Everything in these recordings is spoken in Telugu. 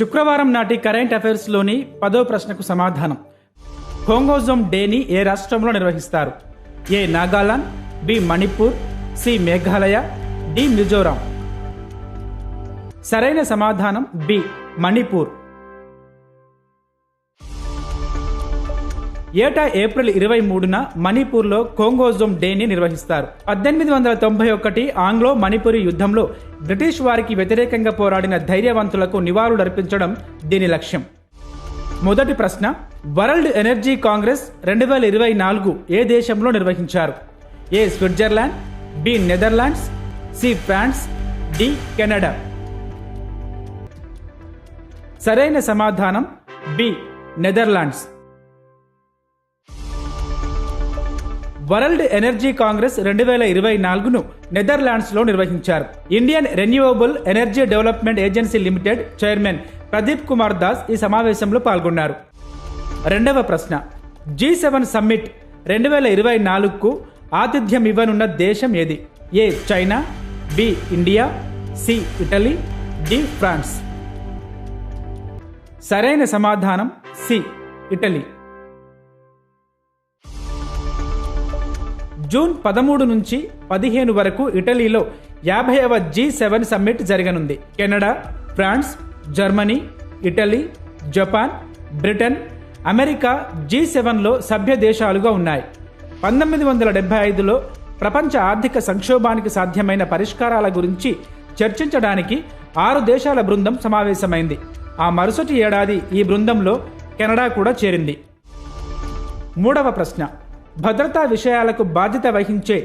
శుక్రవారం నాటి కరెంట్ అఫైర్స్లోని పదో ప్రశ్నకు సమాధానం. హోంగోజోమ్ డేని ఏ రాష్ట్రంలో నిర్వహిస్తారు? A Nagaland B Manipur C Meghalaya D Mizoram. సరైన సమాధానం బి మణిపూర్. ఏటా ఏప్రిల్ ఇరవై మూడున మణిపూర్లో కోంగోజోమ్ డేని నిర్వహిస్తారు. పద్దెనిమిది వందల తొంభై ఒకటి ఆంగ్లో మణిపురి యుద్ధంలో బ్రిటిష్ వారికి వ్యతిరేకంగా పోరాడిన ధైర్యవంతులకు నివాళులర్పించడం దీని లక్ష్యం. మొదటి ప్రశ్న వరల్డ్ ఎనర్జీ కాంగ్రెస్ రెండు వేల ఇరవై నాలుగు ఏ దేశంలో నిర్వహించారు? A Switzerland B Netherlands C France D Canada. సరైన సమాధానం B Netherlands. World energy congress రెండు వేల ఇరవై నాలుగును నెదర్లాండ్స్లో నిర్వహించారు. Indian renewable energy development agency limited chairman Pradeep Kumar Das ఈ సమావేశంలో పాల్గొన్నారు. రెండవ ప్రశ్న జీ సెవెన్ సమ్మిట్ రెండు వేల ఇరవై నాలుగుకు ఆతిథ్యం ఇవ్వనున్న దేశం ఏది? A China B India C Italy D France. సరైన సమాధానం సి ఇటలీ. జూన్ పదమూడు నుంచి పదిహేను వరకు ఇటలీలో యాభైవ జీ సెవెన్ సమ్మిట్ జరగనుంది. Canada France Germany Italy Japan Britain America G సెవెన్లో సభ్య దేశాలుగా ఉన్నాయి. పంతొమ్మిది వందల డెబ్బై ఐదులో ప్రపంచ ఆర్థిక సంక్షోభానికి సాధ్యమైన పరిష్కారాల గురించి చర్చించడానికి ఆరు దేశాల బృందం సమావేశమైంది. ఆ మరుసటి ఏడాది ఈ బృందంలో కెనడా కూడా చేరింది. మూడవ ప్రశ్న. భద్రతా విషయాలకు బాధ్యత వహించే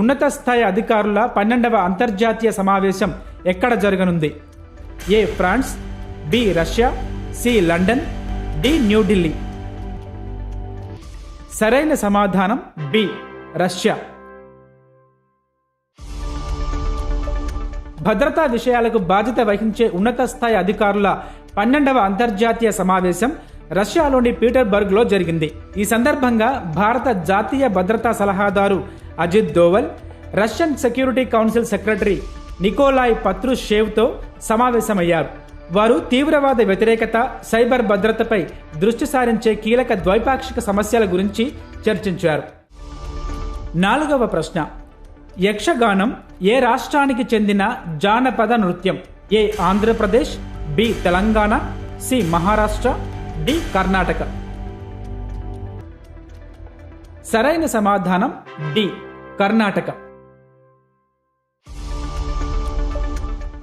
ఉన్నత స్థాయి అధికారుల పన్నెండవ అంతర్జాతీయ సమావేశం ఎక్కడ జరగనుంది? A France B Russia C London D New Delhi సరైన సమాధానం బి రష్యా. భద్రతా విషయాలకు బాధ్యత వహించే ఉన్నత స్థాయి అధికారుల పన్నెండవ అంతర్జాతీయ సమావేశం రష్యాలోని పీటర్బర్గ్లో జరిగింది. ఈ సందర్భంగా భారత జాతీయ భద్రతా సలహాదారు Ajit Doval Russian security council secretary Nikolai పత్రుషేవ్తో సమావేశమయ్యారు. వారు తీవ్రవాద వ్యతిరేకత సైబర్ భద్రతపై దృష్టి సారించే కీలక ద్వైపాక్షిక సమస్యల గురించి చర్చించారు. నాలుగవ ప్రశ్న. యక్షగానం ఏ రాష్ట్రానికి చెందిన జానపద నృత్యం? A Andhra Pradesh B Telangana C Maharashtra D Karnataka. సరైన సమాధానం డి కర్ణాటక.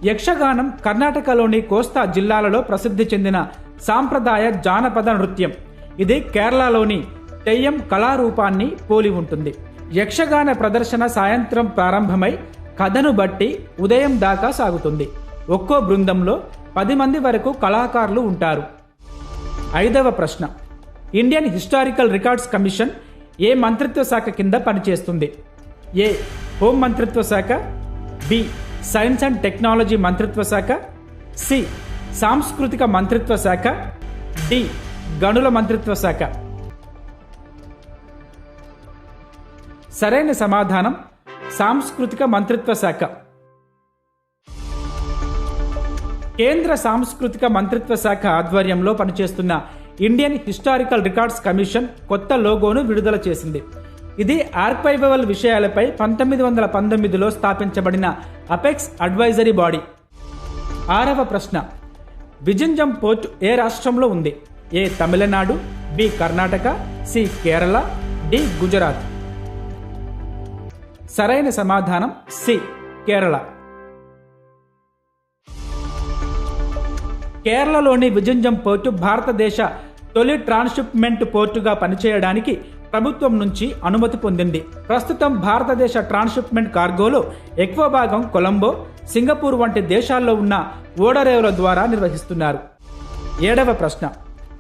యక్షగానం కర్ణాటకలోని కోస్తా జిల్లాలలో ప్రసిద్ధి చెందిన సాంప్రదాయ జానపద నృత్యం. ఇది కేరళలోని తెయ్యం కళారూపాన్ని పోలి ఉంటుంది. యక్షగాన ప్రదర్శన సాయంత్రం ప్రారంభమై కథను బట్టి ఉదయం దాకా సాగుతుంది. ఒక్కో బృందంలో పది మంది వరకు కళాకారులు ఉంటారు. ఐదవ ప్రశ్న. ఇండియన్ హిస్టారికల్ రికార్డ్స్ కమిషన్ ఏ మంత్రిత్వ శాఖ కింద పనిచేస్తుంది? ఏ. హోం మంత్రిత్వ శాఖ. బి. సైన్స్ అండ్ టెక్నాలజీ మంత్రిత్వ శాఖ. సి. సాంస్కృతిక మంత్రిత్వ శాఖ. డి. గనుల మంత్రిత్వ శాఖ. సరైన సమాధానం. సాంస్కృతిక మంత్రిత్వ శాఖ. కేంద్ర సాంస్కృతిక మంత్రిత్వ శాఖ ఆధ్వర్యంలో పనిచేస్తున్న ఇండియన్ హిస్టారికల్ రికార్డ్స్ కమిషన్ కొత్త లోగోను విడుదల చేసింది. ఇది ఆర్కైవల్ విషయాలపై పంతొమ్మిది వందల పంతొమ్మిదిలో స్థాపించబడిన అపెక్స్ అడ్వైజరీ బాడీ. ఆరవ ప్రశ్న. విజింజం పోర్ట్ ఏ రాష్ట్రంలో ఉంది? A Tamil Nadu B Karnataka C Kerala D Gujarat. సరైన సమాధానం సి కేరళ. కేరళలోని విజంజం పోర్టు భారతదేశ తొలి ట్రాన్స్షిప్మెంట్ పోర్టుగా పనిచేయడానికి ప్రభుత్వం నుంచి అనుమతి పొందింది. ప్రస్తుతం భారతదేశ ట్రాన్స్షిప్మెంట్ కార్గోలో ఎక్కువ భాగం కొలంబో సింగపూర్ వంటి దేశాల్లో ఉన్న ఓడరేవుల ద్వారా నిర్వహిస్తున్నారు. ఏడవ ప్రశ్న.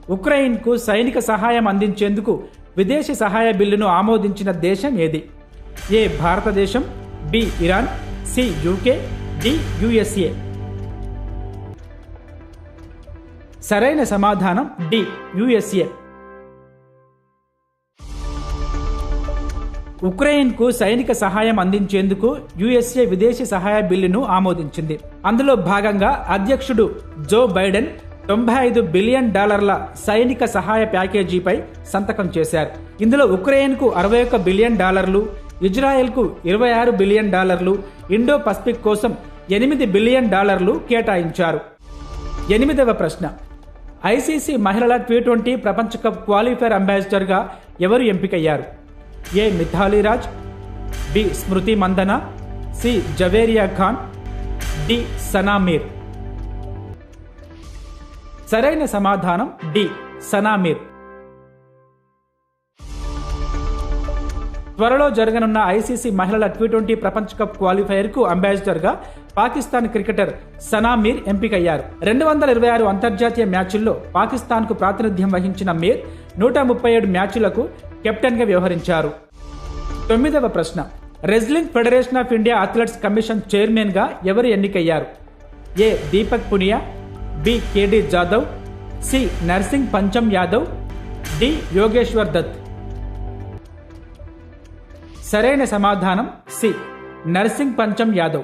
ఉక్రెయిన్కు సైనిక సహాయం అందించేందుకు విదేశీ సహాయ బిల్లును ఆమోదించిన దేశం ఏది? ఏ భారతదేశం B Iran C UK D USA. సరైన సమాధానం డి యుఎస్ఏ. ఉక్రెయిన్కు సైనిక సహాయం అందించేందుకు యుఎస్ఏ విదేశీ సహాయ బిల్లును ఆమోదించింది. అందులో భాగంగా అధ్యక్షుడు జో బైడెన్ తొంభై ఐదు బిలియన్ డాలర్ల సైనిక సహాయ ప్యాకేజీపై సంతకం చేశారు. ఇందులో ఉక్రెయిన్కు అరవై ఒక్క బిలియన్ డాలర్లు ఇజ్రాయెల్కు ఇరవై ఆరు బిలియన్ డాలర్లు ఇండో పసిఫిక్ కోసం ఎనిమిది బిలియన్ డాలర్లు కేటాయించారు. ఎనిమిదవ ప్రశ్న. ఐసీసీ మహిళల టీ ట్వంటీ ప్రపంచ కప్ క్వాలిఫైర్ అంబాసిడర్గా ఎవరు ఎంపికయ్యారు? A. Mithali Raj B. Smriti Mandhana C. Javeria Khan D. Sana Mir. సరైన సమాధానం డి. సనామీర్. త్వరలో జరగనున్న ఐసీసీ మహిళల టీ ట్వంటీ ప్రపంచ కప్ క్వాలిఫైయర్కు కు పాకిస్తాన్ క్రికెటర్ సనా మీర్ ఎంపికయ్యారు. రెండు వందల ఇరవై ఆరు అంతర్జాతీయ మ్యాచుల్లో పాకిస్తాన్కు ప్రాతినిధ్యం వహించిన మీర్ నూట ముప్పై ఏడు మ్యాచ్లకు కెప్టెన్గా వ్యవహరించారు. తొమ్మిదవ ప్రశ్న. Wrestling federation of India athletes commission చైర్మన్గా ఎవరు ఎన్నికయ్యారు? A. Deepak Punia B. KD Jadhav C. Narsingh Pancham Yadav D. Yogeshwar Dutt. సరైన సమాధానం C. Narsingh Pancham Yadav.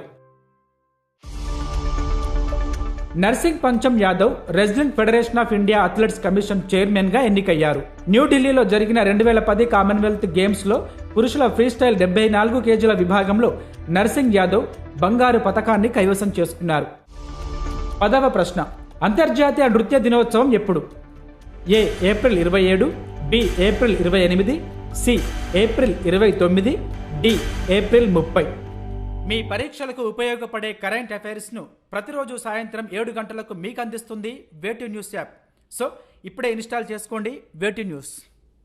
Narsingh Pancham Yadav resident federation of India athletes commission చైర్మన్గా ఎన్నికయ్యారు న్యూఢిల్లీలో జరిగిన రెండు వేల పది కామన్వెల్త్ గేమ్స్లో పురుషుల ఫ్రీస్టైల్ డెబ్బై నాలుగు కేజీల విభాగంలో నర్సింగ్ యాదవ్ బంగారు పతకాన్ని కైవసం చేసుకున్నారు. పదవ ప్రశ్న. అంతర్జాతీయ నృత్య దినోత్సవం ఎప్పుడు? ఏ. ఏప్రిల్ ఇరవై ఏడు బి. ఏప్రిల్ ఇరవై ఎనిమిది సి. ఏప్రిల్ ఇరవై తొమ్మిది డి. ఏప్రిల్ ముప్పై. మీ పరీక్షలకు ఉపయోగపడే కరెంట్ అఫైర్స్ను ప్రతిరోజు సాయంత్రం ఏడు గంటలకు మీకు అందిస్తుంది way two news app. So ఇప్పుడే ఇన్స్టాల్ చేసుకోండి వేటి న్యూస్.